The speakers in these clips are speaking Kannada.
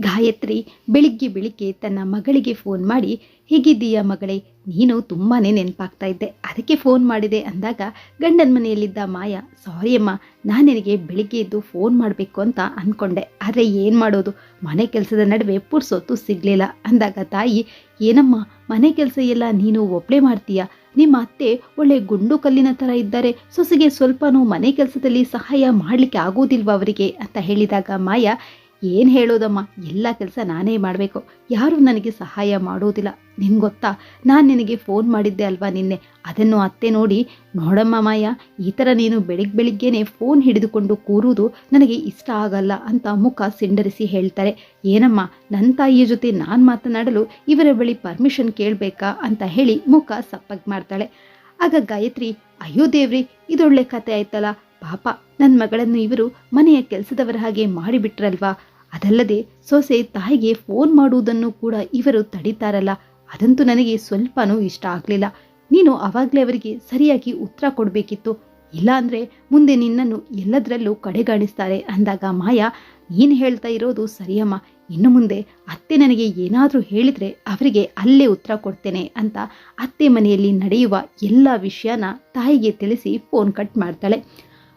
ಗಾಯತ್ರಿ ಬೆಳಿಗ್ಗೆ ಬೆಳಿಗ್ಗೆ ತನ್ನ ಮಗಳಿಗೆ ಫೋನ್ ಮಾಡಿ, ಹೇಗಿದ್ದೀಯ ಮಗಳೇ? ನೀನು ತುಂಬಾ ನೆನಪಾಗ್ತಾ ಇದ್ದೆ. ಅದಕ್ಕೆ ಫೋನ್ ಮಾಡಿದೆ. ಅಂದಾಗ, ಗಂಡನ ಮನೆಯಲ್ಲಿದ್ದ ಮಾಯಾ ಸಾರಿ ಅಮ್ಮ, ನಾನು ನಿನಗೆ ಬೆಳಿಗ್ಗೆ ಎದ್ದು ಫೋನ್ ಮಾಡಬೇಕು ಅಂತ ಅಂದ್ಕೊಂಡೆ ಆದರೆ ಏನು ಮಾಡೋದು? ಮನೆ ಕೆಲಸದ ನಡುವೆ ಪುರ್ಸೊತ್ತು ಸಿಗಲಿಲ್ಲ. ಅಂದಾಗ ತಾಯಿ, ಏನಮ್ಮ, ಮನೆ ಕೆಲಸ ಎಲ್ಲ ನೀನು ಒಬ್ಬಳೇ ಮಾಡ್ತೀಯಾ? ನಿಮ್ಮ ಅತ್ತೆ ಒಳ್ಳೆ ಗುಂಡು ಕಲ್ಲಿನ ಥರ ಇದ್ದಾರೆ. ಸೊಸೆಗೆ ಸ್ವಲ್ಪನೂ ಮನೆ ಕೆಲಸದಲ್ಲಿ ಸಹಾಯ ಮಾಡಲಿಕ್ಕೆ ಆಗೋದಿಲ್ವ ಅವರಿಗೆ? ಅಂತ ಹೇಳಿದಾಗ ಮಾಯಾ ಏನು ಹೇಳೋದಮ್ಮ? ಎಲ್ಲ ಕೆಲಸ ನಾನೇ ಮಾಡಬೇಕು. ಯಾರೂ ನನಗೆ ಸಹಾಯ ಮಾಡೋದಿಲ್ಲ. ನಿನ್ಗೆ ಗೊತ್ತಾ? ನಾನು ನಿನಗೆ ಫೋನ್ ಮಾಡಿದ್ದೆ ಅಲ್ವಾ ನಿನ್ನೆ? ಅದನ್ನು ಅತ್ತೆ ನೋಡಿ, ನೋಡಮ್ಮ ಮಾಯ, ಈ ಥರ ನೀನು ಬೆಳಿಗ್ಗೆ ಬೆಳಿಗ್ಗೆನೆ ಫೋನ್ ಹಿಡಿದುಕೊಂಡು ಕೂರುವುದು ನನಗೆ ಇಷ್ಟ ಆಗಲ್ಲ ಅಂತ ಮುಖ ಸಿಂಡರಿಸಿ ಹೇಳ್ತಾರೆ. ಏನಮ್ಮ ನನ್ನ ತಾಯಿಯ ಜೊತೆ ನಾನು ಮಾತನಾಡಲು ಇವರ ಬಳಿ ಪರ್ಮಿಷನ್ ಕೇಳಬೇಕಾ ಅಂತ ಹೇಳಿ ಮುಖ ಸಪ್ಪಗ್ ಮಾಡ್ತಾಳೆ. ಆಗ ಗಾಯತ್ರಿ, ಅಯ್ಯೋ ದೇವ್ರಿ, ಇದೊಳ್ಳೆ ಕತೆ ಆಯ್ತಲ್ಲ. ಪಾಪ ನನ್ನ ಮಗಳನ್ನು ಇವರು ಮನೆಯ ಕೆಲಸದವರ ಹಾಗೆ ಮಾಡಿಬಿಟ್ರಲ್ವಾ? ಅದಲ್ಲದೆ ಸೊಸೆ ತಾಯಿಗೆ ಫೋನ್ ಮಾಡುವುದನ್ನು ಕೂಡ ಇವರು ತಡೀತಾರಲ್ಲ, ಅದಂತೂ ನನಗೆ ಸ್ವಲ್ಪನೂ ಇಷ್ಟ ಆಗಲಿಲ್ಲ. ನೀನು ಅವಾಗಲೇ ಅವರಿಗೆ ಸರಿಯಾಗಿ ಉತ್ತರ ಕೊಡಬೇಕಿತ್ತು. ಇಲ್ಲಾಂದ್ರೆ ಮುಂದೆ ನಿನ್ನನ್ನು ಎಲ್ಲದರಲ್ಲೂ ಕಡೆಗಾಣಿಸ್ತಾರೆ ಅಂದಾಗ ಮಾಯಾ, ನೀನು ಹೇಳ್ತಾ ಇರೋದು ಸರಿಯಮ್ಮ. ಇನ್ನು ಮುಂದೆ ಅತ್ತೆ ನನಗೆ ಏನಾದರೂ ಹೇಳಿದರೆ ಅವರಿಗೆ ಅಲ್ಲೇ ಉತ್ತರ ಕೊಡ್ತೇನೆ ಅಂತ ಅತ್ತೆ ಮನೆಯಲ್ಲಿ ನಡೆಯುವ ಎಲ್ಲ ವಿಷಯನ ತಾಯಿಗೆ ತಿಳಿಸಿ ಫೋನ್ ಕಟ್ ಮಾಡ್ತಾಳೆ.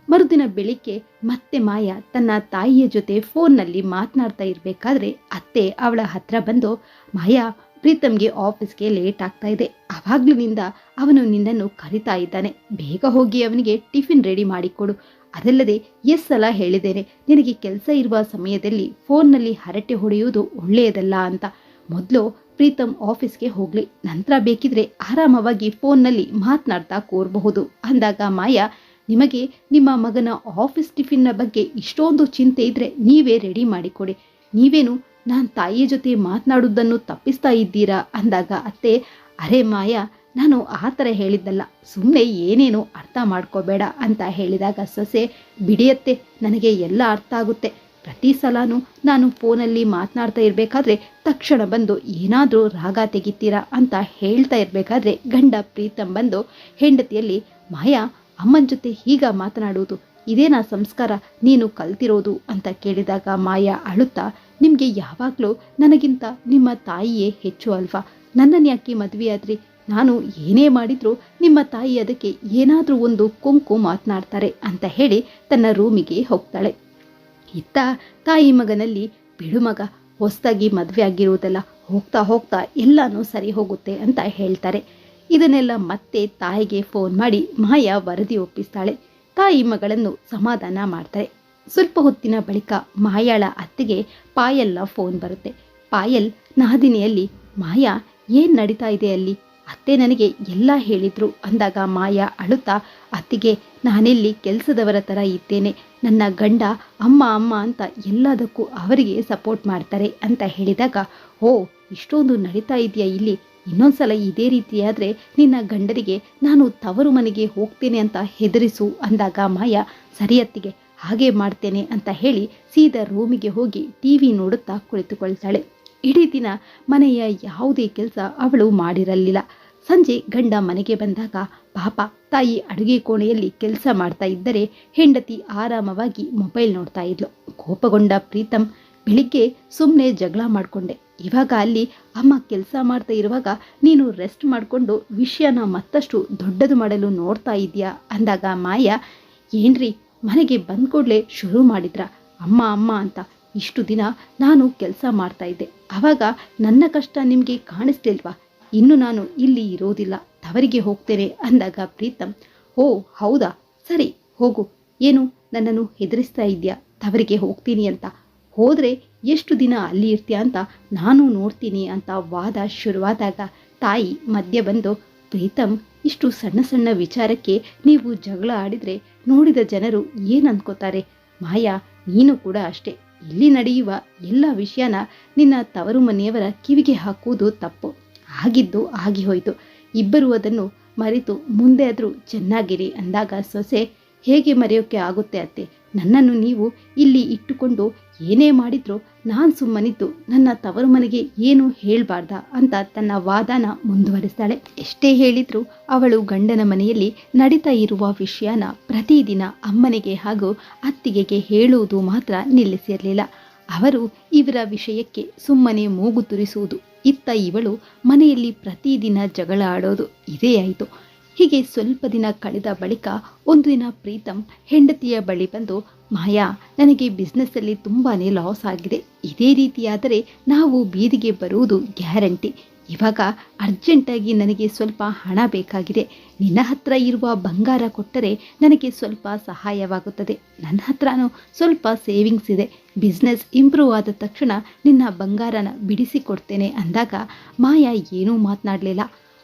ಮರುದಿನ ಬೆಳಿಗ್ಗೆ ಮತ್ತೆ ಮಾಯಾ ತನ್ನ ತಾಯಿಯ ಜೊತೆ ಫೋನ್ನಲ್ಲಿ ಮಾತನಾಡ್ತಾ ಇರಬೇಕಾದ್ರೆ ಅತ್ತೆ ಅವಳ ಹತ್ರ ಬಂದು, ಮಾಯಾ, ಪ್ರೀತಮ್ಗೆ ಆಫೀಸ್ಗೆ ಲೇಟ್ ಆಗ್ತಾ ಇದೆ. ಅವಾಗ್ಲಿನಿಂದ ಅವನು ನಿನ್ನನ್ನು ಕರಿತಾ ಇದ್ದಾನೆ. ಬೇಗ ಹೋಗಿ ಅವನಿಗೆ ಟಿಫಿನ್ ರೆಡಿ ಮಾಡಿಕೊಡು. ಅದಲ್ಲದೆ ಎಸ್ ಸಲ ಹೇಳಿದ್ದೇನೆ. ನಿನಗೆ ಕೆಲಸ ಇರುವ ಸಮಯದಲ್ಲಿ ಫೋನ್ನಲ್ಲಿ ಹರಟೆ ಹೊಡೆಯುವುದು ಒಳ್ಳೆಯದಲ್ಲ ಅಂತ. ಮೊದಲು ಪ್ರೀತಮ್ ಆಫೀಸ್ಗೆ ಹೋಗ್ಲಿ. ನಂತರ ಬೇಕಿದ್ರೆ ಆರಾಮವಾಗಿ ಫೋನ್ನಲ್ಲಿ ಮಾತನಾಡ್ತಾ ಕೂರಬಹುದು. ಅಂದಾಗ ಮಾಯಾ ನಿಮಗೆ ನಿಮ್ಮ ಮಗನ ಆಫೀಸ್ ಟಿಫಿನ್ನ ಬಗ್ಗೆ ಇಷ್ಟೊಂದು ಚಿಂತೆ ಇದ್ರೆ ನೀವೇ ರೆಡಿ ಮಾಡಿಕೊಡಿ. ನೀವೇನು ನಾನು ತಾಯಿಯ ಜೊತೆ ಮಾತನಾಡುವುದನ್ನು ತಪ್ಪಿಸ್ತಾ ಇದ್ದೀರಾ ಅಂದಾಗ ಅತ್ತೆ, ಅರೆ ಮಾಯಾ, ನಾನು ಆ ಥರ ಹೇಳಿದ್ದಲ್ಲ. ಸುಮ್ಮನೆ ಏನೇನು ಅರ್ಥ ಮಾಡ್ಕೋಬೇಡ ಅಂತ ಹೇಳಿದಾಗ ಸೊಸೆ, ಬಿಡಿಯತ್ತೆ, ನನಗೆ ಎಲ್ಲ ಅರ್ಥ ಆಗುತ್ತೆ. ಪ್ರತಿ ಸಲನೂ ನಾನು ಫೋನಲ್ಲಿ ಮಾತನಾಡ್ತಾ ಇರಬೇಕಾದ್ರೆ ತಕ್ಷಣ ಬಂದು ಏನಾದರೂ ರಾಗ ತೆಗಿತೀರಾ ಅಂತ ಹೇಳ್ತಾ ಇರಬೇಕಾದ್ರೆ ಗಂಡ ಪ್ರೀತಂ ಬಂದು ಹೆಂಡತಿಯಲ್ಲಿ, ಮಾಯಾ ಅಮ್ಮನ ಜೊತೆ ಹೀಗ ಮಾತನಾಡುವುದು ಇದೇನಾ ಸಂಸ್ಕಾರ ನೀನು ಕಲ್ತಿರೋದು ಅಂತ ಕೇಳಿದಾಗ ಮಾಯಾ ಅಳುತ್ತಾ, ನಿಮಗೆ ಯಾವಾಗಲೂ ನನಗಿಂತ ನಿಮ್ಮ ತಾಯಿಯೇ ಹೆಚ್ಚು ಅಲ್ವಾ? ನನ್ನನ್ನು ಯಾಕೆ ಮದುವೆಯಾದ್ರಿ? ನಾನು ಏನೇ ಮಾಡಿದರೂ ನಿಮ್ಮ ತಾಯಿ ಅದಕ್ಕೆ ಏನಾದರೂ ಒಂದು ಕುಂಕು ಮಾತನಾಡ್ತಾರೆ ಅಂತ ಹೇಳಿ ತನ್ನ ರೂಮಿಗೆ ಹೋಗ್ತಾಳೆ. ಇತ್ತ ತಾಯಿ ಮಗನಲ್ಲಿ ಬಿಡುಮಗ ಹೊಸದಾಗಿ ಮದುವೆ ಆಗಿರುವುದಲ್ಲ ಹೋಗ್ತಾ ಹೋಗ್ತಾ ಎಲ್ಲನೂ ಸರಿ ಹೋಗುತ್ತೆ ಅಂತ ಹೇಳ್ತಾರೆ. ಇದನ್ನೆಲ್ಲ ಮತ್ತೆ ತಾಯಿಗೆ ಫೋನ್ ಮಾಡಿ ಮಾಯಾ ವರದಿ ಒಪ್ಪಿಸ್ತಾಳೆ. ತಾಯಿ ಮಗಳನ್ನು ಸಮಾಧಾನ ಮಾಡ್ತಾರೆ. ಸ್ವಲ್ಪ ಹೊತ್ತಿನ ಬಳಿಕ ಮಾಯಾಳ ಅತ್ತೆಗೆ ಪಾಯಲ್ನ ಫೋನ್ ಬರುತ್ತೆ. ಪಾಯಲ್ ನಾದಿನಿಯಲ್ಲಿ ಮಾಯಾ, ಏನ್ ನಡೀತಾ ಇದೆ ಅಲ್ಲಿ? ಅತ್ತೆ ನನಗೆ ಎಲ್ಲ ಹೇಳಿದ್ರು. ಅಂದಾಗ ಮಾಯಾ ಅಳುತ್ತಾ, ಅತ್ತಿಗೆ, ನಾನೆಲ್ಲಿ ಕೆಲಸದವರ ಥರ ಇದ್ದೇನೆ. ನನ್ನ ಗಂಡ ಅಮ್ಮ ಅಮ್ಮ ಅಂತ ಎಲ್ಲದಕ್ಕೂ ಅವರಿಗೆ ಸಪೋರ್ಟ್ ಮಾಡ್ತಾರೆ ಅಂತ ಹೇಳಿದಾಗ, ಓ, ಇಷ್ಟೊಂದು ನಡೀತಾ ಇದೆಯಾ ಇಲ್ಲಿ? ಇನ್ನೊಂದ್ಸಲ ಇದೇ ರೀತಿಯಾದರೆ ನಿನ್ನ ಗಂಡರಿಗೆ ನಾನು ತವರು ಮನೆಗೆ ಹೋಗ್ತೇನೆ ಅಂತ ಹೆದರಿಸು ಅಂದಾಗ ಮಾಯಾ, ಸರಿಯತ್ತಿಗೆ ಹಾಗೆ ಮಾಡ್ತೇನೆ ಅಂತ ಹೇಳಿ ಸೀದಾ ರೂಮಿಗೆ ಹೋಗಿ ಟಿ ವಿ ನೋಡುತ್ತಾ ಕುಳಿತುಕೊಳ್ತಾಳೆ. ಇಡೀ ದಿನ ಮನೆಯ ಯಾವುದೇ ಕೆಲಸ ಅವಳು ಮಾಡಿರಲಿಲ್ಲ. ಸಂಜೆ ಗಂಡ ಮನೆಗೆ ಬಂದಾಗ ಪಾಪ, ತಾಯಿ ಅಡುಗೆ ಕೋಣೆಯಲ್ಲಿ ಕೆಲಸ ಮಾಡ್ತಾ ಇದ್ದರೆ ಹೆಂಡತಿ ಆರಾಮವಾಗಿ ಮೊಬೈಲ್ ನೋಡ್ತಾ ಇದ್ಲು. ಕೋಪಗೊಂಡ ಪ್ರೀತಮ್ ಬೆಳಿಗ್ಗೆ ಸುಮ್ಮನೆ ಜಗಳ ಮಾಡಿಕೊಂಡೆ. ಇವಾಗ ಅಲ್ಲಿ ಅಮ್ಮ ಕೆಲಸ ಮಾಡ್ತಾ ಇರುವಾಗ ನೀನು ರೆಸ್ಟ್ ಮಾಡಿಕೊಂಡು ವಿಷಯನ ಮತ್ತಷ್ಟು ದೊಡ್ಡದು ಮಾಡಲು ನೋಡ್ತಾ ಇದೆಯಾ? ಅಂದಾಗ ಮಾಯಾ, ಏನ್ರಿ, ಮನೆಗೆ ಬಂದ ಕೂಡಲೇ ಶುರು ಮಾಡಿದ್ರ? ಅಮ್ಮ ಅಮ್ಮ ಅಂತ ಇಷ್ಟು ದಿನ ನಾನು ಕೆಲಸ ಮಾಡ್ತಾ ಇದ್ದೆ. ಅವಾಗ ನನ್ನ ಕಷ್ಟ ನಿಮಗೆ ಕಾಣಿಸ್ತಿಲ್ವಾ ಇನ್ನು ನಾನು ಇಲ್ಲಿ ಇರೋದಿಲ್ಲ, ತವರಿಗೆ ಹೋಗ್ತೇನೆ ಅಂದಾಗ ಪ್ರೀತಮ್ ಓ, ಹೌದಾ? ಸರಿ, ಹೋಗು. ಏನು, ನನ್ನನ್ನು ಹೆದರಿಸ್ತಾ ಇದೆಯಾ? ತವರಿಗೆ ಹೋಗ್ತೀನಿ ಅಂತ. ಹೋದರೆ ಎಷ್ಟು ದಿನ ಅಲ್ಲಿ ಇರ್ತೀಯ ಅಂತ ನಾನು ನೋಡ್ತೀನಿ ಅಂತ ವಾದ ಶುರುವಾದಾಗ ತಾಯಿ ಮಧ್ಯೆ ಬಂದು ಪ್ರೀತಮ್ ಇಷ್ಟು ಸಣ್ಣ ಸಣ್ಣ ವಿಚಾರಕ್ಕೆ ನೀವು ಜಗಳ ಆಡಿದರೆ ನೋಡಿದ ಜನರು ಏನು ಅಂದ್ಕೋತಾರೆ ಮಾಯಾ, ನೀನು ಕೂಡ ಅಷ್ಟೇ. ಇಲ್ಲಿ ನಡೆಯುವ ಎಲ್ಲ ವಿಷಯನ ನಿನ್ನ ತವರು ಮನೆಯವರ ಕಿವಿಗೆ ಹಾಕುವುದು ತಪ್ಪು. ಆಗಿದ್ದು ಆಗಿ ಹೋಯಿತು. ಇಬ್ಬರು ಅದನ್ನು ಮರೆತು ಮುಂದೆ ಆದರೂ ಚೆನ್ನಾಗಿರಿ ಅಂದಾಗ ಸೊಸೆ, ಹೇಗೆ ಮರೆಯೋಕ್ಕೆ ಆಗುತ್ತೆ ಅತ್ತೆ? ನನ್ನನ್ನು ನೀವು ಇಲ್ಲಿ ಇಟ್ಟುಕೊಂಡು ಏನೇ ಮಾಡಿದ್ರೂ ನಾನು ಸುಮ್ಮನಿದ್ದು ನನ್ನ ತವರು ಮನೆಗೆ ಏನು ಹೇಳಬಾರ್ದ ಅಂತ ತನ್ನ ವಾದನ ಮುಂದುವರಿಸ್ತಾಳೆ. ಎಷ್ಟೇ ಹೇಳಿದ್ರೂ ಅವಳು ಗಂಡನ ಮನೆಯಲ್ಲಿ ನಡೀತಾ ಇರುವ ವಿಷಯನ ಪ್ರತಿದಿನ ಅಮ್ಮನಿಗೆ ಹಾಗೂ ಅತ್ತಿಗೆಗೆ ಹೇಳುವುದು ಮಾತ್ರ ನಿಲ್ಲಿಸಿರಲಿಲ್ಲ. ಅವರು ಇವರ ವಿಷಯಕ್ಕೆ ಸುಮ್ಮನೆ ಮೂಗು ತುರಿಸುವುದು. ಇತ್ತ ಇವಳು ಮನೆಯಲ್ಲಿ ಪ್ರತಿದಿನ ಜಗಳ ಆಡೋದು ಇದೇ ಆಯಿತು. ಹೀಗೆ ಸ್ವಲ್ಪ ದಿನ ಕಳೆದ ಬಳಿಕ ಒಂದು ದಿನ ಪ್ರೀತಮ್ ಹೆಂಡತಿಯ ಬಳಿ ಬಂದು, ಮಾಯಾ, ನನಗೆ ಬಿಸ್ನೆಸ್ಸಲ್ಲಿ ತುಂಬಾ ಲಾಸ್ ಆಗಿದೆ. ಇದೇ ರೀತಿಯಾದರೆ ನಾವು ಬೀದಿಗೆ ಬರುವುದು ಗ್ಯಾರಂಟಿ ಇವಾಗ ಅರ್ಜೆಂಟಾಗಿ ನನಗೆ ಸ್ವಲ್ಪ ಹಣ ಬೇಕಾಗಿದೆ. ನಿನ್ನ ಹತ್ರ ಇರುವ ಬಂಗಾರ ಕೊಟ್ಟರೆ ನನಗೆ ಸ್ವಲ್ಪ ಸಹಾಯವಾಗುತ್ತದೆ. ನನ್ನ ಹತ್ರನೂ ಸ್ವಲ್ಪ ಸೇವಿಂಗ್ಸ್ ಇದೆ. ಬಿಸ್ನೆಸ್ ಇಂಪ್ರೂವ್ ಆದ ತಕ್ಷಣ ನಿನ್ನ ಬಂಗಾರನ ಬಿಡಿಸಿಕೊಡ್ತೇನೆ ಅಂದಾಗ ಮಾಯಾ ಏನೂ ಮಾತನಾಡಲಿಲ್ಲ.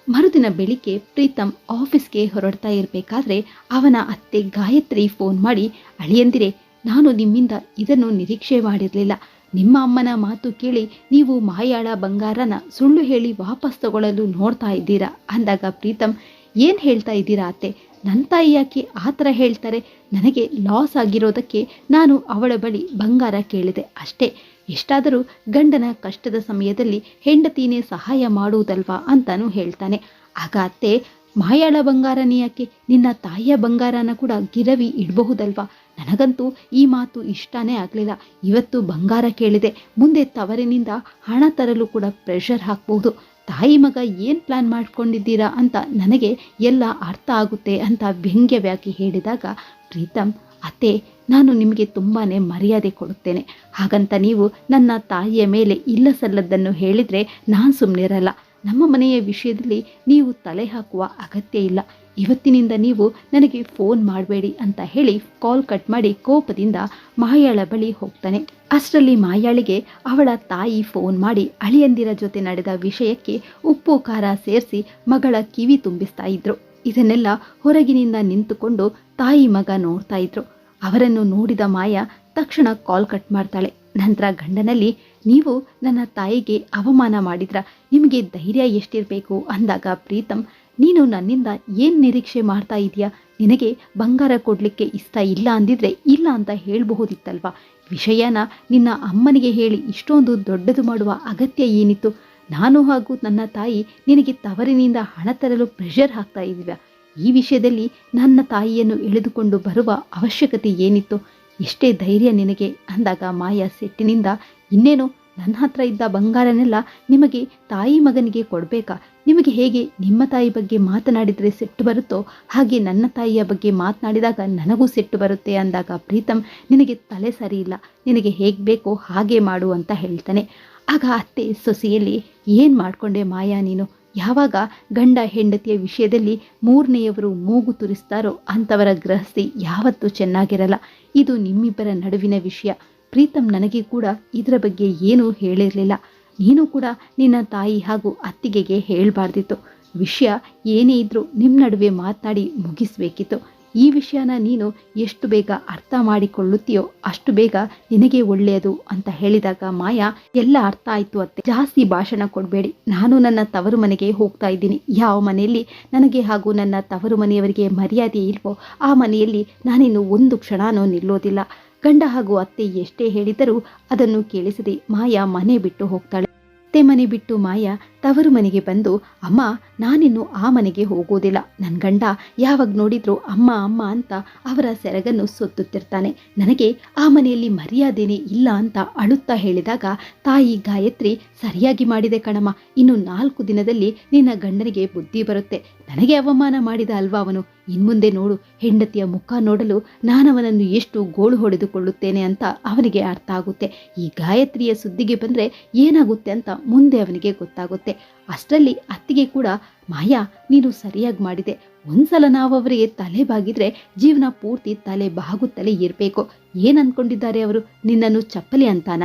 ಮರುದಿನ ಬೆಳಿಗ್ಗೆ ಪ್ರೀತಮ್ ಆಫೀಸ್ಗೆ ಹೊರಡ್ತಾ ಇರಬೇಕಾದ್ರೆ ಅವನ ಅತ್ತೆ ಗಾಯತ್ರಿ ಫೋನ್ ಮಾಡಿ, ಅಳಿಯಂದಿರೆ, ನಾನು ನಿಮ್ಮಿಂದ ಇದನ್ನು ನಿರೀಕ್ಷೆ ಮಾಡಿರಲಿಲ್ಲ. ನಿಮ್ಮ ಅಮ್ಮನ ಮಾತು ಕೇಳಿ ನೀವು ಮಾಯಾಳ ಬಂಗಾರನ ಸುಳ್ಳು ಹೇಳಿ ವಾಪಸ್ ತಗೊಳ್ಳಲು ನೋಡ್ತಾ ಇದ್ದೀರಾ? ಅಂದಾಗ ಪ್ರೀತಮ್, ಏನು ಹೇಳ್ತಾ ಇದ್ದೀರಾ ಅತ್ತೆ? ನನ್ನ ತಾಯಿ ಯಾಕೆ ಆ ಥರ ಹೇಳ್ತಾರೆ? ನನಗೆ ಲಾಸ್ ಆಗಿರೋದಕ್ಕೆ ನಾನು ಅವಳ ಬಳಿ ಬಂಗಾರ ಕೇಳಿದೆ ಅಷ್ಟೇ. ಎಷ್ಟಾದರೂ ಗಂಡನ ಕಷ್ಟದ ಸಮಯದಲ್ಲಿ ಹೆಂಡತಿನೇ ಸಹಾಯ ಮಾಡುವುದಲ್ವಾ ಅಂತಾನೂ ಹೇಳ್ತಾನೆ. ಆಗ ಅತ್ತೆ, ಮಾಯಾಳ ಬಂಗಾರನೇ ಯಾಕೆ? ನಿನ್ನ ತಾಯಿಯ ಬಂಗಾರನ ಕೂಡ ಗಿರವಿ ಇಡಬಹುದಲ್ವಾ? ನನಗಂತೂ ಈ ಮಾತು ಇಷ್ಟನೇ ಆಗಲಿಲ್ಲ. ಇವತ್ತು ಬಂಗಾರ ಕೇಳಿದೆ. ಮುಂದೆ ತವರಿನಿಂದ ಹಣ ತರಲು ಕೂಡ ಪ್ರೆಷರ್ ಹಾಕಬಹುದು ತಾಯಿ ಮಗ ಏನು ಪ್ಲ್ಯಾನ್ ಮಾಡ್ಕೊಂಡಿದ್ದೀರಾ ಅಂತ ನನಗೆ ಎಲ್ಲ ಅರ್ಥ ಆಗುತ್ತೆ ಅಂತ ವ್ಯಂಗ್ಯವಾಗಿ ಹೇಳಿದಾಗ, ಪ್ರೀತಮ್, ಅತ್ತೆ, ನಾನು ನಿಮಗೆ ತುಂಬಾ ಮರ್ಯಾದೆ ಕೊಡುತ್ತೇನೆ. ಹಾಗಂತ ನೀವು ನನ್ನ ತಾಯಿಯ ಮೇಲೆ ಇಲ್ಲ ಸಲ್ಲದ್ದನ್ನು ಹೇಳಿದರೆ ನಾನು ಸುಮ್ಮನಿರಲ್ಲ ನಮ್ಮ ಮನೆಯ ವಿಷಯದಲ್ಲಿ ನೀವು ತಲೆ ಹಾಕುವ ಅಗತ್ಯ ಇಲ್ಲ. ಇವತ್ತಿನಿಂದ ನೀವು ನನಗೆ ಫೋನ್ ಮಾಡಬೇಡಿ ಅಂತ ಹೇಳಿ ಕಾಲ್ ಕಟ್ ಮಾಡಿ ಕೋಪದಿಂದ ಮಾಯಾಳ ಬಳಿ ಹೋಗ್ತಾನೆ. ಅಷ್ಟರಲ್ಲಿ ಮಾಯಾಳಿಗೆ ಅವಳ ತಾಯಿ ಫೋನ್ ಮಾಡಿ ಅಳಿಯಂದಿರ ಜೊತೆ ನಡೆದ ವಿಷಯಕ್ಕೆ ಉಪ್ಪು ಖಾರ ಸೇರಿಸಿ ಮಗಳ ಕಿವಿ ತುಂಬಿಸ್ತಾ ಇದ್ರು. ಇದನ್ನೆಲ್ಲ ಹೊರಗಿನಿಂದ ನಿಂತುಕೊಂಡು ತಾಯಿ ಮಗ ನೋಡ್ತಾ ಇದ್ರು. ಅವರನ್ನು ನೋಡಿದ ಮಾಯಾ ತಕ್ಷಣ ಕಾಲ್ ಕಟ್ ಮಾಡ್ತಾಳೆ. ನಂತರ ಗಂಡನಲ್ಲಿ, ನೀವು ನನ್ನ ತಾಯಿಗೆ ಅವಮಾನ ಮಾಡಿದ್ರ ನಿಮಗೆ ಧೈರ್ಯ ಎಷ್ಟಿರಬೇಕು? ಅಂದಾಗ ಪ್ರೀತಮ್ ನೀನು ನನ್ನಿಂದ ಏನು ನಿರೀಕ್ಷೆ ಮಾಡ್ತಾ ಇದೀಯಾ? ನಿನಗೆ ಬಂಗಾರ ಕೊಡಲಿಕ್ಕೆ ಇಷ್ಟ ಇಲ್ಲ ಅಂದಿದ್ರೆ ಇಲ್ಲ ಅಂತ ಹೇಳಬಹುದಿತ್ತಲ್ವಾ? ವಿಷಯನ ನಿನ್ನ ಅಮ್ಮನಿಗೆ ಹೇಳಿ ಇಷ್ಟೊಂದು ದೊಡ್ಡದು ಮಾಡುವ ಅಗತ್ಯ ಏನಿತ್ತು? ನಾನು ಹಾಗೂ ನನ್ನ ತಾಯಿ ನಿನಗೆ ತವರಿನಿಂದ ಹಣ ತರಲು ಪ್ರೆಷರ್ ಹಾಕ್ತಾ ಇದ್ದೀವ ಈ ವಿಷಯದಲ್ಲಿ ನನ್ನ ತಾಯಿಯನ್ನು ಎಳೆದುಕೊಂಡು ಬರುವ ಅವಶ್ಯಕತೆ ಏನಿತ್ತು? ಎಷ್ಟೇ ಧೈರ್ಯ ನಿನಗೆ ಅಂದಾಗ ಮಾಯಾ ಸೆಟ್ಟಿನಿಂದ ಇನ್ನೇನು? ನನ್ನ ಹತ್ರ ಇದ್ದ ಬಂಗಾರನೆಲ್ಲ ನಿಮಗೆ ತಾಯಿ ಮಗನಿಗೆ ಕೊಡಬೇಕಾ? ನಿಮಗೆ ಹೇಗೆ ನಿಮ್ಮ ತಾಯಿ ಬಗ್ಗೆ ಮಾತನಾಡಿದರೆ ಸೆಟ್ಟು ಬರುತ್ತೋ ಹಾಗೆ ನನ್ನ ತಾಯಿಯ ಬಗ್ಗೆ ಮಾತನಾಡಿದಾಗ ನನಗೂ ಸೆಟ್ಟು ಬರುತ್ತೆ ಅಂದಾಗ ಪ್ರೀತಮ್ ನಿನಗೆ ತಲೆ ಸರಿ ಇಲ್ಲ ನಿನಗೆ ಹೇಗೆ ಬೇಕೋ ಹಾಗೆ ಮಾಡು ಅಂತ ಹೇಳ್ತಾನೆ. ಆಗ ಅತ್ತೆ ಸೊಸೆಯಲ್ಲಿ, ಏನು ಮಾಡಿಕೊಂಡೆ ಮಾಯಾ ನೀನು? ಯಾವಾಗ ಗಂಡ ಹೆಂಡತಿಯ ವಿಷಯದಲ್ಲಿ ಮೂರನೆಯವರು ಮೂಗು ತುರಿಸ್ತಾರೋ ಅಂಥವರ ಗೃಹಸ್ಥಿ ಯಾವತ್ತೂ ಚೆನ್ನಾಗಿರಲ್ಲ. ಇದು ನಿಮ್ಮಿಬ್ಬರ ನಡುವಿನ ವಿಷಯ. ಪ್ರೀತಮ್ ನನಗೆ ಕೂಡ ಇದರ ಬಗ್ಗೆ ಏನೂ ಹೇಳಿರಲಿಲ್ಲ. ನೀನು ಕೂಡ ನಿನ್ನ ತಾಯಿ ಹಾಗೂ ಅತ್ತಿಗೆಗೆ ಹೇಳಬಾರ್ದಿತ್ತು. ವಿಷಯ ಏನೇ ಇದ್ದರೂ ನಿಮ್ಮ ನಡುವೆ ಮಾತನಾಡಿ ಮುಗಿಸಬೇಕಿತ್ತು. ಈ ವಿಷಯನ ನೀನು ಎಷ್ಟು ಬೇಗ ಅರ್ಥ ಮಾಡಿಕೊಳ್ಳುತ್ತೀಯೋ ಅಷ್ಟು ಬೇಗ ನಿನಗೆ ಒಳ್ಳೆಯದು ಅಂತ ಹೇಳಿದಾಗ ಮಾಯಾ, ಎಲ್ಲ ಅರ್ಥ ಆಯ್ತು ಅತ್ತೆ. ಜಾಸ್ತಿ ಭಾಷಣ ಕೊಡಬೇಡಿ. ನಾನು ನನ್ನ ತವರು ಮನೆಗೆ ಹೋಗ್ತಾ ಇದ್ದೀನಿ. ಯಾವ ಮನೆಯಲ್ಲಿ ನನಗೆ ಹಾಗೂ ನನ್ನ ತವರು ಮನೆಯವರಿಗೆ ಮರ್ಯಾದೆ ಇಲ್ವೋ ಆ ಮನೆಯಲ್ಲಿ ನಾನಿನ್ನು ಒಂದು ಕ್ಷಣನೂ ನಿಲ್ಲೋದಿಲ್ಲ. ಗಂಡ ಹಾಗೂ ಅತ್ತೆ ಎಷ್ಟೇ ಹೇಳಿದರೂ ಅದನ್ನು ಕೇಳಿಸದೆ ಮಾಯಾ ಮನೆ ಬಿಟ್ಟು ಹೋಗ್ತಾಳೆ. ಅತ್ತೆ ಮನೆ ಬಿಟ್ಟು ಮಾಯಾ ತವರು ಮನೆಗೆ ಬಂದು, ಅಮ್ಮ, ನಾನಿನ್ನು ಆ ಮನೆಗೆ ಹೋಗೋದಿಲ್ಲ. ನನ್ನ ಗಂಡ ಯಾವಾಗ ನೋಡಿದ್ರು ಅಮ್ಮ ಅಮ್ಮ ಅಂತ ಅವರ ಸೆರಗನ್ನು ಸುತ್ತುತ್ತಿರ್ತಾನೆ. ನನಗೆ ಆ ಮನೆಯಲ್ಲಿ ಮರ್ಯಾದೆನೇ ಇಲ್ಲ ಅಂತ ಅಳುತ್ತಾ ಹೇಳಿದಾಗ ತಾಯಿ ಗಾಯತ್ರಿ, ಸರಿಯಾಗಿ ಮಾಡಿದೆ ಕಣಮ್ಮ. ಇನ್ನು ನಾಲ್ಕು ದಿನದಲ್ಲಿ ನಿನ್ನ ಗಂಡನಿಗೆ ಬುದ್ಧಿ ಬರುತ್ತೆ. ನನಗೆ ಅವಮಾನ ಮಾಡಿದ ಅಲ್ವಾ ಅವನು? ಇನ್ಮುಂದೆ ನೋಡು. ಹೆಂಡತಿಯ ಮುಖ ನೋಡಲು ನಾನವನನ್ನು ಎಷ್ಟು ಗೋಳು ಹೊಡೆದುಕೊಳ್ಳುತ್ತೇನೆ ಅಂತ ಅವನಿಗೆ ಅರ್ಥ ಆಗುತ್ತೆ. ಈ ಗಾಯತ್ರಿಯ ಸುದ್ದಿಗೆ ಬಂದರೆ ಏನಾಗುತ್ತೆ ಅಂತ ಮುಂದೆ ಅವನಿಗೆ ಗೊತ್ತಾಗುತ್ತೆ. ಅಷ್ಟರಲ್ಲಿ ಅತ್ತಿಗೆ ಕೂಡ, ಮಾಯಾ, ನೀನು ಸರಿಯಾಗಿ ಮಾಡಿದೆ. ಒಂದ್ಸಲ ನಾವು ಅವರಿಗೆ ತಲೆ ಬಾಗಿದ್ರೆ, ಜೀವನ ಪೂರ್ತಿ ತಲೆ ಬಾಗುತ್ತಲೇ ಇರಬೇಕು. ಏನ್ ಅನ್ಕೊಂಡಿದ್ದಾರೆ ಅವರು? ನಿನ್ನನ್ನು ಚಪ್ಪಲಿ ಅಂತಾನ?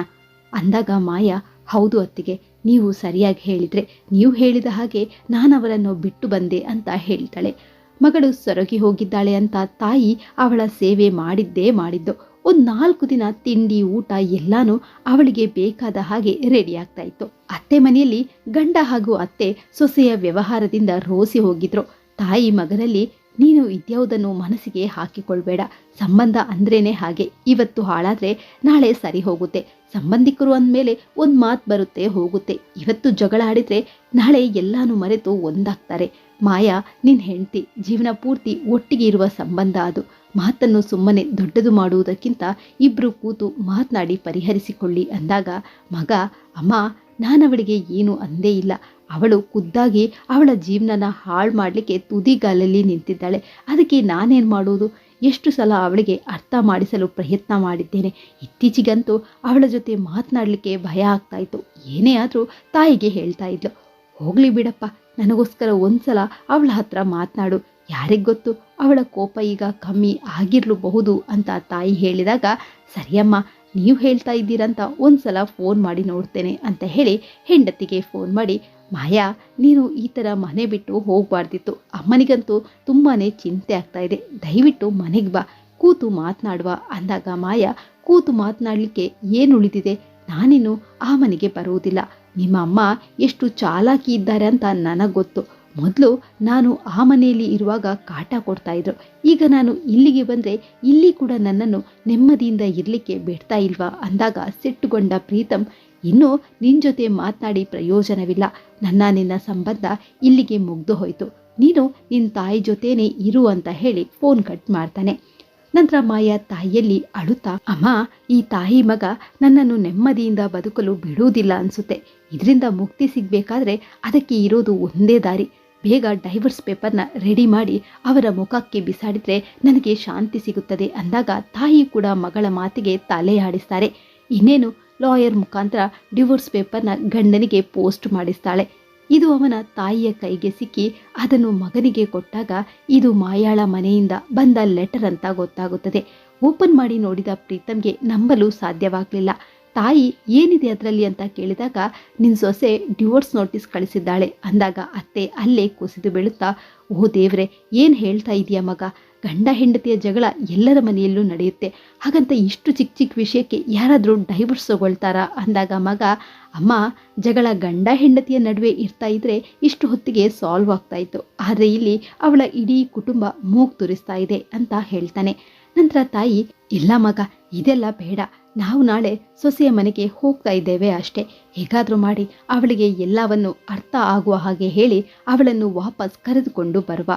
ಅಂದಾಗ ಮಾಯಾ, ಹೌದು ಅತ್ತಿಗೆ, ನೀವು ಸರಿಯಾಗಿ ಹೇಳಿದ್ರೆ, ನೀವು ಹೇಳಿದ ಹಾಗೆ ನಾನು ಅವರನ್ನು ಬಿಟ್ಟು ಬಂದೆ ಅಂತ ಹೇಳ್ತಾಳೆ. ಮಗಳು ಸೊರಗಿ ಹೋಗಿದ್ದಾಳೆ ಅಂತ ತಾಯಿ ಅವಳ ಸೇವೆ ಮಾಡಿದ್ದೇ ಮಾಡಿದ್ದು. ಒಂದು ನಾಲ್ಕು ದಿನ ತಿಂಡಿ, ಊಟ ಎಲ್ಲಾನು ಅವಳಿಗೆ ಬೇಕಾದ ಹಾಗೆ ರೆಡಿ ಆಗ್ತಾ ಇತ್ತು. ಅತ್ತೆ ಮನೆಯಲ್ಲಿ ಗಂಡ ಹಾಗೂ ಅತ್ತೆ ಸೊಸೆಯ ವ್ಯವಹಾರದಿಂದ ರೋಸಿ ಹೋಗಿದ್ರು. ತಾಯಿ ಮಗನಲ್ಲಿ ನೀನು ಇದ್ಯಾವುದನ್ನು ಮನಸ್ಸಿಗೆ ಹಾಕಿಕೊಳ್ಬೇಡ. ಸಂಬಂಧ ಅಂದ್ರೇನೆ ಹಾಗೆ. ಇವತ್ತು ಹಾಳಾದ್ರೆ ನಾಳೆ ಸರಿ ಹೋಗುತ್ತೆ. ಸಂಬಂಧಿಕರು ಅಂದಮೇಲೆ ಒಂದು ಮಾತು ಬರುತ್ತೆ, ಹೋಗುತ್ತೆ. ಇವತ್ತು ಜಗಳ ಆಡಿದ್ರೆ ನಾಳೆ ಎಲ್ಲಾನು ಮರೆತು ಒಂದಾಗ್ತಾರೆ. ಮಾಯಾ ನಿನ್ನ ಹೆಂಡತಿ, ಜೀವನ ಪೂರ್ತಿ ಒಟ್ಟಿಗೆ ಇರುವ ಸಂಬಂಧ ಅದು. ಮಾತನ್ನು ಸುಮ್ಮನೆ ದೊಡ್ಡದು ಮಾಡುವುದಕ್ಕಿಂತ ಇಬ್ಬರು ಕೂತು ಮಾತನಾಡಿ ಪರಿಹರಿಸಿಕೊಳ್ಳಿ ಅಂದಾಗ, ಮಗ, ಅಮ್ಮ, ನಾನವಳಿಗೆ ಏನು ಅಂದೇ ಇಲ್ಲ. ಅವಳು ಖುದ್ದಾಗಿ ಅವಳ ಜೀವನನ ಹಾಳು ಮಾಡಲಿಕ್ಕೆ ತುದಿಗಾಲಲ್ಲಿ ನಿಂತಿದ್ದಾಳೆ. ಅದಕ್ಕೆ ನಾನೇನು ಮಾಡುವುದು ಎಷ್ಟು ಸಲ ಅವಳಿಗೆ ಅರ್ಥ ಮಾಡಿಸಲು ಪ್ರಯತ್ನ ಮಾಡಿದ್ದೇನೆ. ಇತ್ತೀಚೆಗಂತೂ ಅವಳ ಜೊತೆ ಮಾತನಾಡಲಿಕ್ಕೆ ಭಯ ಆಗ್ತಾ ಇತ್ತು ಏನೇ ಆದರೂ ತಾಯಿಗೆ ಹೇಳ್ತಾ ಇದ್ಲು. ಹೋಗ್ಲಿ ಬಿಡಪ್ಪ, ನನಗೋಸ್ಕರ ಒಂದ್ಸಲ ಅವಳ ಹತ್ರ ಮಾತನಾಡು. ಯಾರಿಗ್ ಗೊತ್ತು? ಅವಳ ಕೋಪ ಈಗ ಕಮ್ಮಿ ಆಗಿರಲೂಬಹುದು ಅಂತ ತಾಯಿ ಹೇಳಿದಾಗ, ಸರಿಯಮ್ಮ, ನೀವು ಹೇಳ್ತಾ ಇದ್ದೀರಂತ ಒಂದ್ಸಲ ಫೋನ್ ಮಾಡಿ ನೋಡ್ತೇನೆ ಅಂತ ಹೇಳಿ ಹೆಂಡತಿಗೆ ಫೋನ್ ಮಾಡಿ, ಮಾಯಾ, ನೀನು ಈ ಥರ ಮನೆ ಬಿಟ್ಟು ಹೋಗಬಾರ್ದಿತ್ತು. ಅಮ್ಮನಿಗಂತೂ ತುಂಬಾ ಚಿಂತೆ ಆಗ್ತಾ ಇದೆ. ದಯವಿಟ್ಟು ಮನೆಗೆ ಬಾ. ಕೂತು ಮಾತನಾಡುವ ಅಂದಾಗ ಮಾಯಾ, ಕೂತು ಮಾತನಾಡಲಿಕ್ಕೆ ಏನು ಉಳಿದಿದೆ? ನಾನಿನ್ನು ಆ ಮನೆಗೆ ಬರುವುದಿಲ್ಲ. ನಿಮ್ಮ ಅಮ್ಮ ಎಷ್ಟು ಚಾಲಾಕಿ ಇದ್ದಾರೆ ಅಂತ ನನಗೆ ಗೊತ್ತು. ಮೊದಲು ನಾನು ಆ ಮನೆಯಲ್ಲಿ ಇರುವಾಗ ಕಾಟ ಕೊಡ್ತಾ ಇದ್ರು. ಈಗ ನಾನು ಇಲ್ಲಿಗೆ ಬಂದರೆ ಇಲ್ಲಿ ಕೂಡ ನನ್ನನ್ನು ನೆಮ್ಮದಿಯಿಂದ ಇರಲಿಕ್ಕೆ ಬಿಡ್ತಾ ಇಲ್ವಾ ಅಂದಾಗ ಸಿಟ್ಟುಗೊಂಡ ಪ್ರೀತಮ್ ಇನ್ನು ನಿನ್ನ ಜೊತೆ ಮಾತನಾಡಿ ಪ್ರಯೋಜನವಿಲ್ಲ. ನನ್ನ ನಿನ್ನ ಸಂಬಂಧ ಇಲ್ಲಿಗೆ ಮುಗ್ದು ಹೋಯಿತು. ನೀನು ನಿನ್ನ ತಾಯಿ ಜೊತೆನೆ ಇರು ಅಂತ ಹೇಳಿ ಫೋನ್ ಕಟ್ ಮಾಡ್ತಾನೆ. ನಂತರ ಮಾಯಾ ತಾಯಿಯಲ್ಲಿ ಅಳುತ್ತಾ, ಅಮ್ಮ, ಈ ತಾಯಿ ಮಗ ನನ್ನನ್ನು ನೆಮ್ಮದಿಯಿಂದ ಬದುಕಲು ಬಿಡುವುದಿಲ್ಲ ಅನ್ಸುತ್ತೆ. ಇದರಿಂದ ಮುಕ್ತಿ ಸಿಗಬೇಕಾದ್ರೆ ಅದಕ್ಕೆ ಇರೋದು ಒಂದೇ ದಾರಿ. ಬೇಗ ಡೈವರ್ಸ್ ಪೇಪರ್ನ ರೆಡಿ ಮಾಡಿ ಅವರ ಮುಖಕ್ಕೆ ಬಿಸಾಡಿದ್ರೆ ನನಗೆ ಶಾಂತಿ ಸಿಗುತ್ತದೆ ಅಂದಾಗ ತಾಯಿ ಕೂಡ ಮಗಳ ಮಾತಿಗೆ ತಲೆ ಆಡಿಸ್ತಾರೆ. ಇನ್ನೇನು, ಲಾಯರ್ ಮುಖಾಂತರ ಡಿವೋರ್ಸ್ ಪೇಪರ್ನ ಗಂಡನಿಗೆ ಪೋಸ್ಟ್ ಮಾಡಿಸ್ತಾಳೆ. ಇದು ಅವನ ತಾಯಿಯ ಕೈಗೆ ಸಿಕ್ಕಿ ಅದನ್ನು ಮಗನಿಗೆ ಕೊಟ್ಟಾಗ ಇದು ಮಾಯಾಳ ಮನೆಯಿಂದ ಬಂದ ಲೆಟರ್ ಅಂತ ಗೊತ್ತಾಗುತ್ತದೆ. ಓಪನ್ ಮಾಡಿ ನೋಡಿದ ಪ್ರೀತಮ್ಗೆ ನಂಬಲು ಸಾಧ್ಯವಾಗಲಿಲ್ಲ. ತಾಯಿ ಏನಿದೆ ಅದರಲ್ಲಿ ಅಂತ ಕೇಳಿದಾಗ ನಿನ್ನ ಸೊಸೆ ಡಿವೋರ್ಸ್ ನೋಟಿಸ್ ಕಳಿಸಿದ್ದಾಳೆ ಅಂದಾಗ ಅತ್ತೆ ಅಲ್ಲೇ ಕುಸಿದು ಬೀಳುತ್ತಾ, ಓ ದೇವ್ರೆ, ಏನು ಹೇಳ್ತಾ ಇದೆಯಾ ಮಗ? ಗಂಡ ಹೆಂಡತಿಯ ಜಗಳ ಎಲ್ಲರ ಮನೆಯಲ್ಲೂ ನಡೆಯುತ್ತೆ. ಹಾಗಂತ ಇಷ್ಟು ಚಿಕ್ಕ ಚಿಕ್ಕ ವಿಷಯಕ್ಕೆ ಯಾರಾದರೂ ಡೈವರ್ಸ್ ತಗೊಳ್ತಾರಾ ಅಂದಾಗ ಮಗ, ಅಮ್ಮ, ಜಗಳ ಗಂಡ ಹೆಂಡತಿಯ ನಡುವೆ ಇರ್ತಾ ಇದ್ರೆ ಇಷ್ಟು ಹೊತ್ತಿಗೆ ಸಾಲ್ವ್ ಆಗ್ತಾ ಇತ್ತು. ಆದರೆ ಇಲ್ಲಿ ಅವಳ ಇಡೀ ಕುಟುಂಬ ಮೂಗು ತುರಿಸ್ತಾ ಇದೆ ಅಂತ ಹೇಳ್ತಾನೆ. ನಂತರ ತಾಯಿ, ಇಲ್ಲ ಮಗ, ಇದೆಲ್ಲ ಬೇಡ. ನಾವು ನಾಳೆ ಸೊಸೆಯ ಮನೆಗೆ ಹೋಗ್ತಾ ಇದ್ದೇವೆ ಅಷ್ಟೇ. ಹೇಗಾದರೂ ಮಾಡಿ ಅವಳಿಗೆ ಎಲ್ಲವನ್ನು ಅರ್ಥ ಆಗುವ ಹಾಗೆ ಹೇಳಿ ಅವಳನ್ನು ವಾಪಸ್ ಕರೆದುಕೊಂಡು ಬರುವ.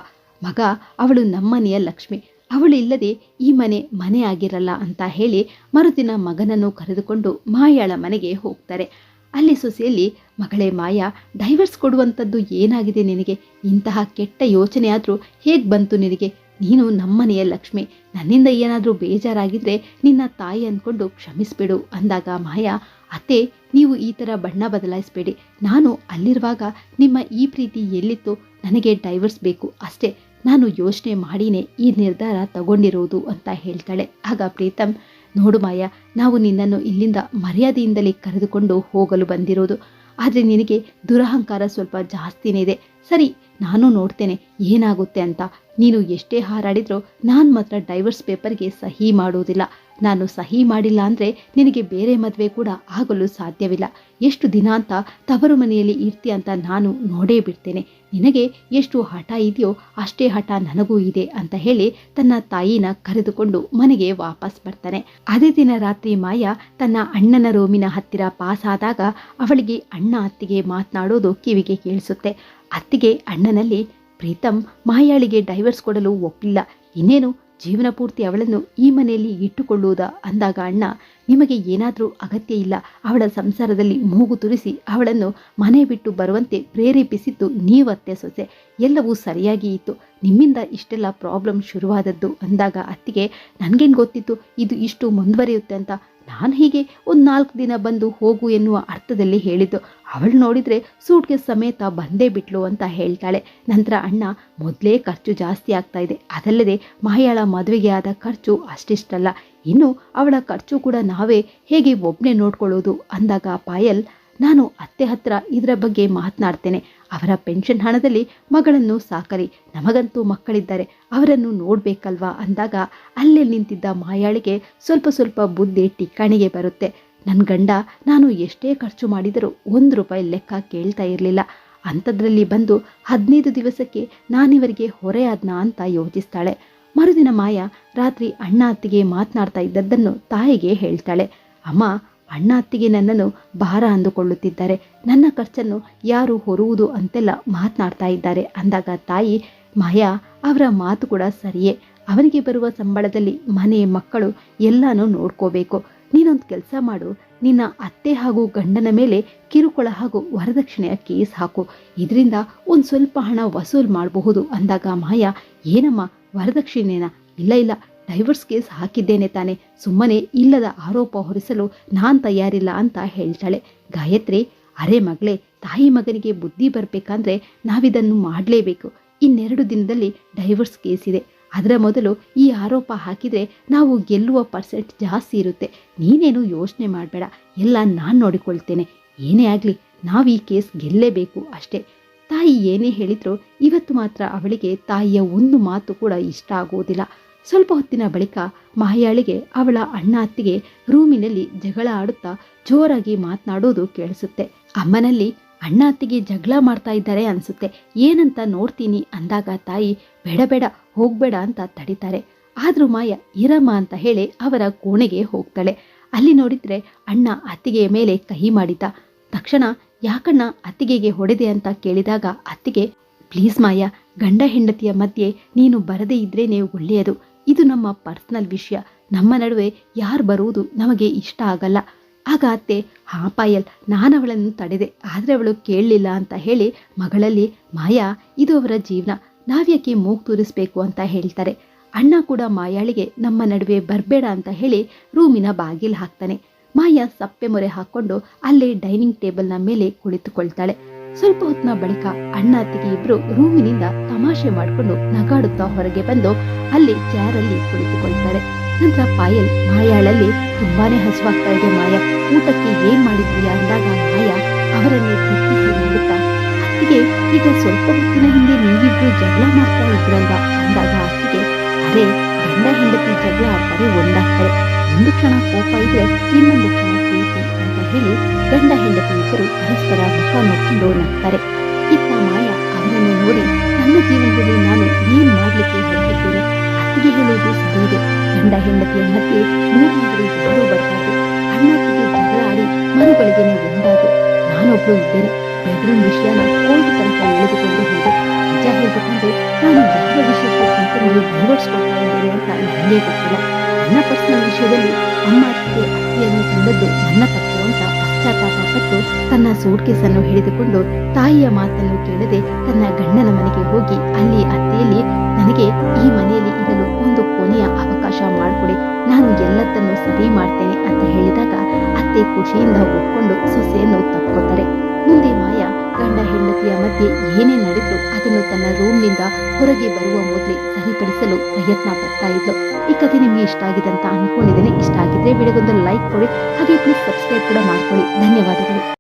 ಮಗ, ಅವಳು ನಮ್ಮನೆಯ ಲಕ್ಷ್ಮಿ. ಅವಳು ಇಲ್ಲದೆ ಈ ಮನೆ ಮನೆ ಆಗಿರಲ್ಲ ಅಂತ ಹೇಳಿ ಮರುದಿನ ಮಗನನ್ನು ಕರೆದುಕೊಂಡು ಮಾಯಾಳ ಮನೆಗೆ ಹೋಗ್ತಾರೆ. ಅಲ್ಲಿ ಸೊಸೆಯಲ್ಲಿ, ಮಗಳೇ ಮಾಯಾ, ಡೈವರ್ಸ್ ಕೊಡುವಂಥದ್ದು ಏನಾಗಿದೆ ನಿನಗೆ? ಇಂತಹ ಕೆಟ್ಟ ಯೋಚನೆ ಆದರೂ ಹೇಗೆ ಬಂತು ನಿನಗೆ? ನೀನು ನಮ್ಮನೆಯ ಲಕ್ಷ್ಮಿ. ನನ್ನಿಂದ ಏನಾದರೂ ಬೇಜಾರಾಗಿದ್ರೆ ನಿನ್ನ ತಾಯಿ ಅಂದ್ಕೊಂಡು ಕ್ಷಮಿಸ್ಬಿಡು ಅಂದಾಗ ಮಾಯಾ, ಅತ್ತೆ, ನೀವು ಈ ಥರ ಬಣ್ಣ ಬದಲಾಯಿಸಬೇಡಿ. ನಾನು ಅಲ್ಲಿರುವಾಗ ನಿಮ್ಮ ಈ ಪ್ರೀತಿ ಎಲ್ಲಿತ್ತು? ನನಗೆ ಡೈವರ್ಸ್ ಬೇಕು. ಅಷ್ಟೇ, ನಾನು ಯೋಚನೆ ಮಾಡಿನೇ ಈ ನಿರ್ಧಾರ ತಗೊಂಡಿರೋದು ಅಂತ ಹೇಳ್ತಾಳೆ. ಆಗ ಪ್ರೀತಮ್, ನೋಡು ಮಾಯಾ, ನಾವು ನಿನ್ನನ್ನು ಇಲ್ಲಿಂದ ಮರ್ಯಾದೆಯಿಂದಲೇ ಕರೆದುಕೊಂಡು ಹೋಗಲು ಬಂದಿರೋದು. ಆದರೆ ನಿನಗೆ ದುರಹಂಕಾರ ಸ್ವಲ್ಪ ಜಾಸ್ತಿನೇ ಇದೆ. ಸರಿ, ನಾನು ನೋಡ್ತೇನೆ ಏನಾಗುತ್ತೆ ಅಂತ. ನೀನು ಎಷ್ಟೇ ಹಾರಾಡಿದ್ರೂ ನಾನು ಮಾತ್ರ ಡೈವರ್ಸ್ ಪೇಪರ್ಗೆ ಸಹಿ ಮಾಡುವುದಿಲ್ಲ ನಾನು ಸಹಿ ಮಾಡಿಲ್ಲ ಅಂದರೆ ನಿನಗೆ ಬೇರೆ ಮದುವೆ ಕೂಡ ಆಗಲು ಸಾಧ್ಯವಿಲ್ಲ. ಎಷ್ಟು ದಿನ ಅಂತ ತವರು ಮನೆಯಲ್ಲಿ ಇರ್ತಿ ಅಂತ ನಾನು ನೋಡೇ ಬಿಡ್ತೇನೆ. ನಿನಗೆ ಎಷ್ಟು ಹಠ ಇದೆಯೋ ಅಷ್ಟೇ ಹಠ ನನಗೂ ಇದೆ ಅಂತ ಹೇಳಿ ತನ್ನ ತಾಯಿನ ಕರೆದುಕೊಂಡು ಮನೆಗೆ ವಾಪಸ್ ಬರ್ತಾನೆ. ಅದೇ ದಿನ ರಾತ್ರಿ ಮಾಯಾ ತನ್ನ ಅಣ್ಣನ ರೂಮಿನ ಹತ್ತಿರ ಪಾಸ್ ಆದಾಗ ಅವಳಿಗೆ ಅಣ್ಣ ಅತ್ತಿಗೆ ಮಾತನಾಡೋದು ಕಿವಿಗೆ ಕೇಳಿಸುತ್ತೆ. ಅತ್ತಿಗೆ ಅಣ್ಣನಲ್ಲಿ ಪ್ರೀತಮ್ ಮಾಯಾಳಿಗೆ ಡೈವರ್ಸ್ ಕೊಡಲು ಒಪ್ಪಿಲ್ಲ. ಇನ್ನೇನು? ಜೀವನ ಪೂರ್ತಿ ಅವಳನ್ನು ಈ ಮನೆಯಲ್ಲಿ ಇಟ್ಟುಕೊಳ್ಳುವುದಾ? ಅಂದಾಗ ಅಣ್ಣ, ನಿಮಗೆ ಏನಾದರೂ ಅಗತ್ಯ ಇಲ್ಲ. ಅವಳ ಸಂಸಾರದಲ್ಲಿ ಮೂಗು ತುರಿಸಿ ಅವಳನ್ನು ಮನೆ ಬಿಟ್ಟು ಬರುವಂತೆ ಪ್ರೇರೇಪಿಸಿದ್ದು ನೀವತ್ತೆ ಸೊಸೆ. ಎಲ್ಲವೂ ಸರಿಯಾಗಿ ಇತ್ತು. ನಿಮ್ಮಿಂದ ಇಷ್ಟೆಲ್ಲ ಪ್ರಾಬ್ಲಮ್ ಶುರುವಾದದ್ದು ಅಂದಾಗ ಅತ್ತಿಗೆ, ನನಗೇನು ಗೊತ್ತಿತ್ತು? ಇದು ಇಷ್ಟು ಮುಂದುವರಿಯುತ್ತೆ ಅಂತ ನಾನು ಹೀಗೆ ಒಂದು ನಾಲ್ಕು ದಿನ ಬಂದು ಹೋಗು ಎನ್ನುವ ಅರ್ಥದಲ್ಲಿ ಹೇಳಿದ್ದು. ಅವಳು ನೋಡಿದರೆ ಸೂಟ್ಗೆ ಸಮೇತ ಬಂದೇ ಬಿಟ್ಲು ಅಂತ ಹೇಳ್ತಾಳೆ. ನಂತರ ಅಣ್ಣ, ಮೊದಲೇ ಖರ್ಚು ಜಾಸ್ತಿ ಆಗ್ತಾ ಇದೆ. ಅದಲ್ಲದೆ ಮಾಯಾಳ ಮದುವೆಗೆ ಆದ ಖರ್ಚು ಅಷ್ಟಿಷ್ಟಲ್ಲ. ಇನ್ನು ಅವಳ ಖರ್ಚು ಕೂಡ ನಾವೇ ಹೇಗೆ ಒಬ್ಬನೇ ನೋಡ್ಕೊಳ್ಳೋದು? ಅಂದಾಗ ಪಾಯಲ್ ನಾನು ಅತ್ತೆ ಹತ್ರ ಇದರ ಬಗ್ಗೆ ಮಾತನಾಡ್ತೇನೆ. ಅವರ ಪೆನ್ಷನ್ ಹಣದಲ್ಲಿ ಮಗಳನ್ನು ಸಾಕಲಿ ನಮಗಂತೂ ಮಕ್ಕಳಿದ್ದಾರೆ ಅವರನ್ನು ನೋಡಬೇಕಲ್ವಾ ಅಂದಾಗ ಅಲ್ಲೇ ನಿಂತಿದ್ದ ಮಾಯಾಳಿಗೆ ಸ್ವಲ್ಪ ಸ್ವಲ್ಪ ಬುದ್ಧಿ ಟಿಕ್ಕಾಣಿಗೆ ಬರುತ್ತೆ. ನನ್ನ ಗಂಡ ನಾನು ಎಷ್ಟೇ ಖರ್ಚು ಮಾಡಿದರೂ ಒಂದು ರೂಪಾಯಿ ಲೆಕ್ಕ ಕೇಳ್ತಾ ಇರಲಿಲ್ಲ. ಅಂಥದ್ರಲ್ಲಿ ಬಂದು ಹದಿನೈದು ದಿವಸಕ್ಕೆ ನಾನಿವರಿಗೆ ಹೊರೆಯಾದ್ನಾ ಅಂತ ಯೋಚಿಸ್ತಾಳೆ. ಮರುದಿನ ಮಾಯಾ ರಾತ್ರಿ ಅಣ್ಣ ಅತ್ತಿಗೆ ಮಾತನಾಡ್ತಾ ಇದ್ದದ್ದನ್ನು ತಾಯಿಗೆ ಹೇಳ್ತಾಳೆ. ಅಮ್ಮ ಅಣ್ಣ ಅತ್ತಿಗೆ ನನ್ನನ್ನು ಭಾರ ಅಂದುಕೊಳ್ಳುತ್ತಿದ್ದಾರೆ. ನನ್ನ ಖರ್ಚನ್ನು ಯಾರು ಹೊರುವುದು ಅಂತೆಲ್ಲ ಮಾತನಾಡ್ತಾ ಇದ್ದಾರೆ. ಅಂದಾಗ ತಾಯಿ, ಮಾಯಾ, ಅವರ ಮಾತು ಕೂಡ ಸರಿಯೇ. ಅವನಿಗೆ ಬರುವ ಸಂಬಳದಲ್ಲಿ ಮನೆ, ಮಕ್ಕಳು ಎಲ್ಲಾನು ನೋಡ್ಕೋಬೇಕು. ನೀನೊಂದು ಕೆಲಸ ಮಾಡು. ನಿನ್ನ ಅತ್ತೆ ಹಾಗೂ ಗಂಡನ ಮೇಲೆ ಕಿರುಕುಳ ಹಾಗೂ ವರದಕ್ಷಿಣೆಯ ಕೇಸ್ ಹಾಕು. ಇದರಿಂದ ಒಂದು ಸ್ವಲ್ಪ ಹಣ ವಸೂಲ್ ಮಾಡಬಹುದು. ಅಂದಾಗ ಮಾಯಾ, ಏನಮ್ಮ, ವರದಕ್ಷಿಣೆನ ಇಲ್ಲ ಇಲ್ಲ. ಡೈವರ್ಸ್ ಕೇಸ್ ಹಾಕಿದ್ದೇನೆ ತಾನೆ. ಸುಮ್ಮನೆ ಇಲ್ಲದ ಆರೋಪ ಹೊರಿಸಲು ನಾನ್ ತಯಾರಿಲ್ಲ ಅಂತ ಹೇಳ್ತಾಳೆ. ಗಾಯತ್ರಿ, ಅರೆ ಮಗಳೇ, ತಾಯಿ ಮಗನಿಗೆ ಬುದ್ಧಿ ಬರಬೇಕಂದ್ರೆ ನಾವಿದನ್ನು ಮಾಡಲೇಬೇಕು. ಇನ್ನೆರಡು ದಿನದಲ್ಲಿ ಡೈವರ್ಸ್ ಕೇಸ್ ಇದೆ. ಅದರ ಮೊದಲು ಈ ಆರೋಪ ಹಾಕಿದರೆ ನಾವು ಗೆಲ್ಲುವ ಪರ್ಸೆಂಟ್ ಜಾಸ್ತಿ ಇರುತ್ತೆ. ನೀನೇನು ಯೋಚನೆ ಮಾಡಬೇಡ. ಎಲ್ಲ ನಾನು ನೋಡಿಕೊಳ್ತೇನೆ. ಏನೇ ಆಗಲಿ, ನಾವು ಈ ಕೇಸ್ ಗೆಲ್ಲೇಬೇಕು ಅಷ್ಟೇ. ತಾಯಿ ಏನೇ ಹೇಳಿದ್ರು ಇವತ್ತು ಮಾತ್ರ ಅವಳಿಗೆ ತಾಯಿಯ ಒಂದು ಮಾತು ಕೂಡ ಇಷ್ಟ ಆಗುವುದಿಲ್ಲ ಸ್ವಲ್ಪ ಹೊತ್ತಿನ ಬಳಿಕ ಮಹಯಾಳಿಗೆ ಅವಳ ಅಣ್ಣ ಅತ್ತಿಗೆ ರೂಮಿನಲ್ಲಿ ಜಗಳ ಆಡುತ್ತಾ ಜೋರಾಗಿ ಮಾತನಾಡೋದು ಕೇಳಿಸುತ್ತೆ. ಅಮ್ಮನಲ್ಲಿ ಅಣ್ಣ ಅತ್ತಿಗೆ ಜಗಳ ಮಾಡ್ತಾ ಇದ್ದಾರೆ ಅನ್ಸುತ್ತೆ. ಏನಂತ ನೋಡ್ತೀನಿ ಅಂದಾಗ ತಾಯಿ ಬೇಡ ಬೇಡ ಹೋಗ್ಬೇಡ ಅಂತ ತಡಿತಾರೆ. ಆದರೂ ಮಾಯ ಇರಮ್ಮ ಅಂತ ಹೇಳಿ ಅವರ ಕೋಣೆಗೆ ಹೋಗ್ತಾಳೆ. ಅಲ್ಲಿ ನೋಡಿದ್ರೆ ಅಣ್ಣ ಅತ್ತಿಗೆಯ ಮೇಲೆ ಕಹಿ ಮಾಡಿದ್ದ ತಕ್ಷಣ ಯಾಕಣ್ಣ ಅತ್ತಿಗೆಗೆ ಹೊಡೆದೆ ಅಂತ ಕೇಳಿದಾಗ ಅತ್ತಿಗೆ, ಪ್ಲೀಸ್ ಮಾಯ, ಗಂಡ ಹೆಂಡತಿಯ ಮಧ್ಯೆ ನೀನು ಬರದೇ ಇದ್ರೇನೆ ಒಳ್ಳೆಯದು. ಇದು ನಮ್ಮ ಪರ್ಸನಲ್ ವಿಷಯ. ನಮ್ಮ ನಡುವೆ ಯಾರು ಬರುವುದು ನಮಗೆ ಇಷ್ಟ ಆಗಲ್ಲ. ಆಗ ಅತ್ತೆ, ಹಾ, ಪಾಯಲ್, ನಾನು ಅವಳನ್ನು ತಡೆದೆ. ಆದರೆ ಅವಳು ಕೇಳಲಿಲ್ಲ ಅಂತ ಹೇಳಿ ಮಗಳಲ್ಲಿ, ಮಾಯಾ, ಇದು ಅವರ ಜೀವನ. ನಾವ್ಯಾಕೆ ಮೂಗ್ ತೂರಿಸ್ಬೇಕು ಅಂತ ಹೇಳ್ತಾರೆ. ಅಣ್ಣ ಕೂಡ ಮಾಯಾಳಿಗೆ ನಮ್ಮ ನಡುವೆ ಬರಬೇಡ ಅಂತ ಹೇಳಿ ರೂಮಿನ ಬಾಗಿಲು ಹಾಕ್ತಾನೆ. ಮಾಯಾ ಸಪ್ಪೆ ಮೊರೆ ಹಾಕ್ಕೊಂಡು ಅಲ್ಲೇ ಡೈನಿಂಗ್ ಟೇಬಲ್ನ ಮೇಲೆ ಕುಳಿತುಕೊಳ್ತಾಳೆ. ಸ್ವಲ್ಪ ಹೊತ್ತಿನ ಬಳಿಕ ಅಣ್ಣ ಅತ್ತಿಗೆ ಇಬ್ರು ರೂಮಿನಿಂದ ತಮಾಷೆ ಮಾಡಿಕೊಂಡು ನಗಾಡುತ್ತಾ ಹೊರಗೆ ಬಂದು ಅಲ್ಲಿ ಚೇರಲ್ಲಿ ಕುಳಿತುಕೊಳ್ತಾರೆ. ನಂತರ ಪಾಯಲ್, ಮಾಯಾಳಲ್ಲಿ ತುಂಬಾನೇ ಹಸುವಾಗ್ತಾ ಇದೆ ಮಾಯಾ. ಊಟಕ್ಕೆ ಏನ್ ಮಾಡಿದ್ರಿ ಅಂದಾಗ ಮಾಯಾ ಅವರನ್ನೇ ದಿಟ್ಟಿಸಿ ನೋಡುತ್ತಾ, ಅತ್ತಿಗೆ, ಈಗ ಸ್ವಲ್ಪ ಹೊತ್ತಿನ ಹಿಂದೆ ನೀವಿಬ್ರು ಜಗಳ ಮಾಡ್ತಾ ಇದ್ರಲ್ವಾ? ಅಂದಾಗ ಅತ್ತಿಗೆ, ಅರೆ, ಗಂಡ ಹೆಂಡತಿ ಜಗಳ ಆಡ್ತಾರೆ, ಒಂದಾಗ್ತಾರೆ. ಒಂದು ಕ್ಷಣ ಕೋಪ ಇದ್ರೆ ಇನ್ನೊಂದು ಕ್ಷಣ ಹೇಳಿ ಗಂಡ ಹೆಂಡತಿ ಇಬ್ಬರು ಪರಸ್ಪರ ಮುಖ ನೋಡ್ಕೊಂಡು ನಗ್ತಾರೆ ಇತ್ತ ಮಾಯ ಅವರನ್ನು ನೋಡಿ ನನ್ನ ಜೀವನದಲ್ಲಿ ನಾನು ಏನ್ ಮಾಡ್ಲಿಕ್ಕೆ ಹೊರಟಿದ್ದೇನೆ ಅತ್ತಿಗೆ ಹೇಳುವುದು ಸರಿಯಿದೆ. ಗಂಡ ಹೆಂಡತಿಯ ಮಧ್ಯೆ ಮೂರನೇವರು ಯಾರೂ ಬರಬಾರದು. ಅಣ್ಣತ್ತಿಗೆ ಜಗಳ ಆಡಿ ಮರುಗಳಿಗೆನೆ ಒಂದಾದ್ರು ನಾನೊಬ್ಳು ಇದ್ದೇನೆ. ಬೆಡ್ರೂಮ್ ವಿಷಯನ ಕೋರ್ಟ್ ತನಕ ಎಳೆದುಕೊಂಡು ಹೋದೆ. ನಿಜ ಹೇಳಿಕೊಂಡ್ರೆ ನಾನು ಯಾವ ವಿಷಯಕ್ಕೆ ಡೈವರ್ಸ್ಕೊಳ್ತಾ ಇದ್ದೇನೆ ಅಂತ ನನಗೆ ಗೊತ್ತಿಲ್ಲ. ನನ್ನ ಪರ್ಸನಲ್ ವಿಷಯದಲ್ಲಿ ಅಮ್ಮ ಅತ್ತಿಗೆ ಅತ್ತಿಯನ್ನು ಕಂಡದ್ದು ನನ್ನ ತಪ್ಪು. ಅನ್ನು ಹಿಡಿದುಕೊಂಡು ತಾಯಿಯ ಮಾತನ್ನು ಕೇಳದೆ ತನ್ನ ಗಂಡನ ಮನೆಗೆ ಹೋಗಿ ಅಲ್ಲಿ ಅತ್ತೆಯಲ್ಲಿ, ನನಗೆ ಈ ಮನೆಯಲ್ಲಿ ಇರಲು ಒಂದು ಕೊನೆಯ ಅವಕಾಶ ಮಾಡಿಕೊಡಿ. ನಾನು ಎಲ್ಲದನ್ನು ಸರಿ ಮಾಡ್ತೇನೆ ಅಂತ ಹೇಳಿದಾಗ ಅತ್ತೆ ಖುಷಿಯಿಂದ ಒಪ್ಕೊಂಡು ಸೊಸೆಯನ್ನು ತಪ್ಪುತ್ತಾರೆ ಮುಂದೆ ಮಾಯಾ ಗಂಡ ಹೆಂಡತಿಯ ಮಧ್ಯೆ ಏನೇ ನಡೆದ್ರು ಅದನ್ನು ತನ್ನ ರೂಮ್ನಿಂದ ಹೊರಗೆ ಬರುವ ಮೊದಲೇ ಸರಿಪಡಿಸಲು ಪ್ರಯತ್ನ ಪಡ್ತಾ ಇದ್ಲು. ಈ ಕಥೆ ನಿಮಗೆ ಇಷ್ಟ ಆಗಿದೆ ಅಂತ ಅನ್ಕೊಂಡಿದ್ದೇನೆ. ಇಷ್ಟ ಆಗಿದ್ರೆ ವಿಡಿಯೋಗೊಂದು ಲೈಕ್ ಕೊಡಿ. ಹಾಗೆ ಪ್ಲೀಸ್ ಸಬ್ಸ್ಕ್ರೈಬ್ ಕೂಡ ಮಾಡ್ಕೊಳ್ಳಿ. ಧನ್ಯವಾದಗಳು.